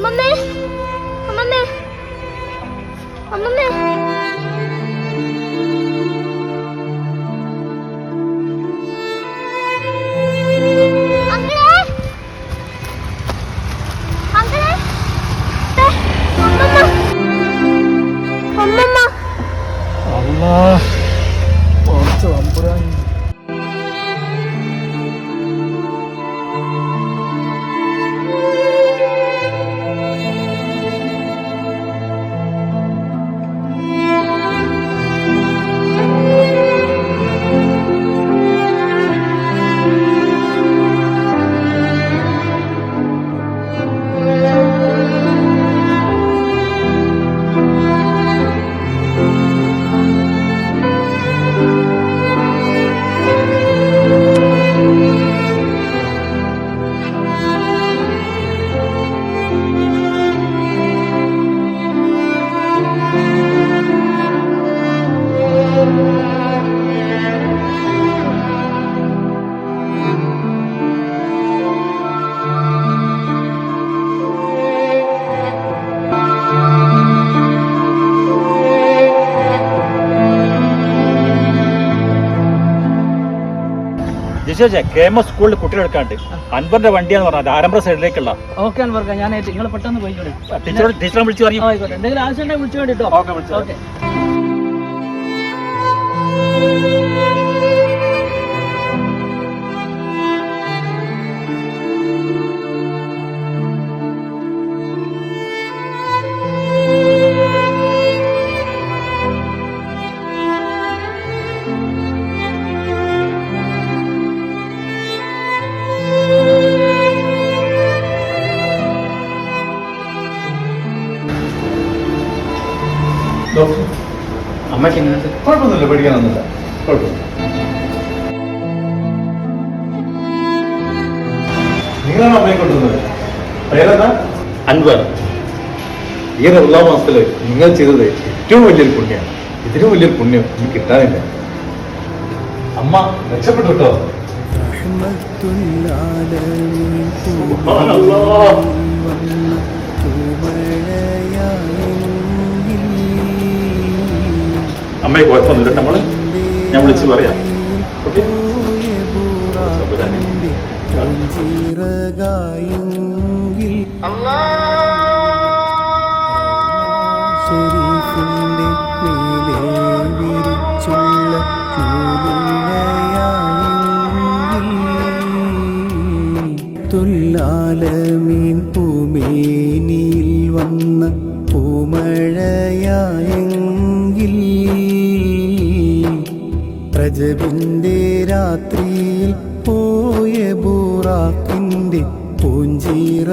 엄마네 엄마네 엄마, 엄마, 엄마, 엄마, 엄마, 엄마, 엄마, 엄마, 엄마, 엄마, 엄마, ഋഷിവച്ചേ K M S സ്കൂളിൽ കുട്ടികൾ എടുക്കാണ്ട്. അൻവറിന്റെ വണ്ടിയാന്ന് പറഞ്ഞത് ആരംഭ സൈഡിലേക്കുള്ള. ഓക്കെ അൻവർ ഞാൻ നിങ്ങൾ പെട്ടെന്ന് പോയിക്കോട്ടെ ടീച്ചറോട് ടീച്ചറെ വിളിച്ചു പറയും. ആയിക്കോട്ടെ. എന്തെങ്കിലും ആവശ്യം ഉണ്ടെങ്കിൽ വിളിച്ചു വേണ്ടിട്ടോ? ഓക്കെ വിളിച്ചു ഓക്കെ. അമ്മയ്ക്ക് എങ്ങനെയുണ്ട് കുഴപ്പമൊന്നുമില്ല പേടിക്കാനൊന്നുമില്ല കുഴപ്പമില്ല. നിങ്ങളാണ് അമ്മയെ കൊണ്ടുവന്നത്? പേരെന്താ അൻവർ. ഈ റമദാൻ മാസത്തിൽ നിങ്ങൾ ചെയ്തത് ഏറ്റവും വലിയൊരു പുണ്യമാണ് ഇതിനും വലിയൊരു പുണ്യം എനിക്ക് കിട്ടാനില്ല. അമ്മ രക്ഷപ്പെട്ടു കേട്ടോ. അമ്മയെ കുഴപ്പമൊന്നുമില്ല നമ്മൾ ഞാൻ വിളിച്ച് പറയാം. ഓക്കെ വന്ന പൂമഴയായെങ്കിൽ പ്രജവിന്റെ രാത്രിയിൽ പോയ ബൂറാക്കിന്റെ പൂഞ്ചിറകായെങ്കിൽ